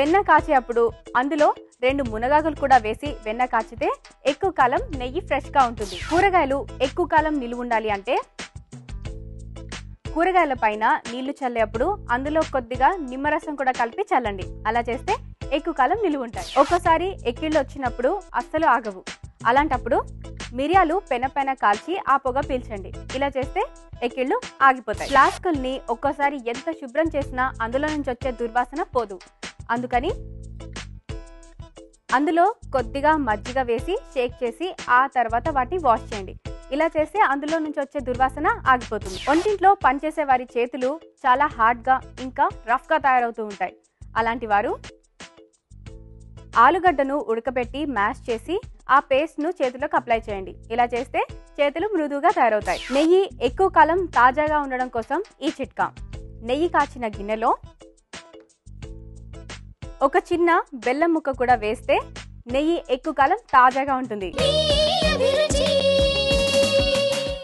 వెన్న కాచేటప్పుడు అందులో రెండు మునగాకులు కూడా వేసి వెన్న కాచితే ఎక్కువ కాలం నెయ్యి ఫ్రెష్గా ఉంటుంది. కూరగాయలు ఎక్కువ కాలం నిలువ ఉండాలి అంటే కూరగాయల పైన నీళ్ళు చల్లేప్పుడు అందులో కొద్దిగా నిమ్మరసం కూడా కలిపి చల్లండి. అలా చేస్తే ఎక్కువ కాలం నిలువ ఉంటాయి. ఒక్కోసారి ఎక్కిళ్ళు వచ్చినప్పుడు అస్సలు ఆగవు. అలాంటప్పుడు మిరియాలు పెన పెన కాల్చి ఆ పొగ పీల్చండి. ఇలా చేస్తే ఎక్కిళ్ళు ఆగిపోతాయి. ఫ్లాస్కుల్ని ఒక్కోసారి ఎంత శుభ్రం చేసినా అందులో నుంచి వచ్చే దుర్వాసన పోదు. అందుకని అందులో కొద్దిగా మజ్జిగ వేసి షేక్ చేసి ఆ తర్వాత వాటిని వాష్ చేయండి. ఇలా చేస్తే అందులో నుంచి వచ్చే దుర్వాసన ఆగిపోతుంది. ఒంటింట్లో పనిచేసే వారి చేతులు చాలా హార్డ్గా ఇంకా రఫ్గా తయారవుతూ ఉంటాయి. అలాంటి వారు ఆలుగడ్డను ఉడకబెట్టి మ్యాష్ చేసి ఆ పేస్ట్ను చేతులకు అప్లై చేయండి. ఇలా చేస్తే చేతులు మృదువుగా తయారవుతాయి. నెయ్యి ఎక్కువ కాలం తాజాగా ఉండడం కోసం ఈ చిట్కా. నెయ్యి కాచిన గిన్నెలో ఒక చిన్న బెల్లం ముక్క కూడా వేస్తే నెయ్యి ఎక్కువ కాలం తాజాగా ఉంటుంది. నీ